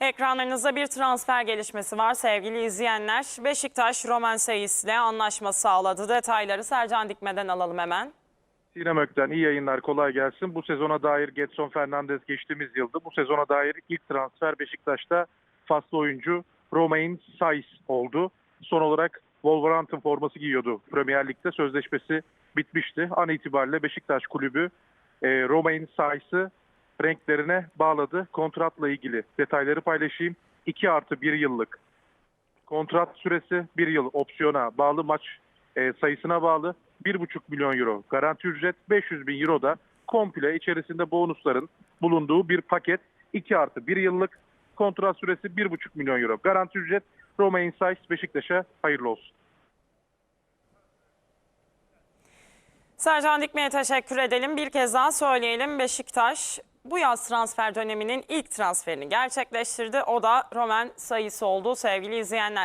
Ekranlarınızda bir transfer gelişmesi var sevgili izleyenler. Beşiktaş Roman Seyis ile anlaşma sağladı. Detayları Sercan Dikme'den alalım hemen. Sinem Ökten iyi yayınlar kolay gelsin. Bu sezona dair Getson Fernandez geçtiğimiz yılda bu sezona dair ilk transfer Beşiktaş'ta faslı oyuncu Romain Saiz oldu. Son olarak Wolverhampton forması giyiyordu. Premier Lig'de sözleşmesi bitmişti. An itibariyle Beşiktaş kulübü e, Romain Saiz'i renklerine bağladı. Kontratla ilgili detayları paylaşayım. 2 artı 1 yıllık kontrat süresi 1 yıl opsiyona bağlı maç e, sayısına bağlı 1,5 milyon euro garanti ücret 500 bin euro da komple içerisinde bonusların bulunduğu bir paket 2 artı 1 yıllık kontrat süresi 1,5 milyon euro garanti ücret Romain Saiz Beşiktaş'a hayırlı olsun. Sercan Dikme'ye teşekkür edelim. Bir kez daha söyleyelim. Beşiktaş bu yaz transfer döneminin ilk transferini gerçekleştirdi. O da Roman sayısı oldu sevgili izleyenler.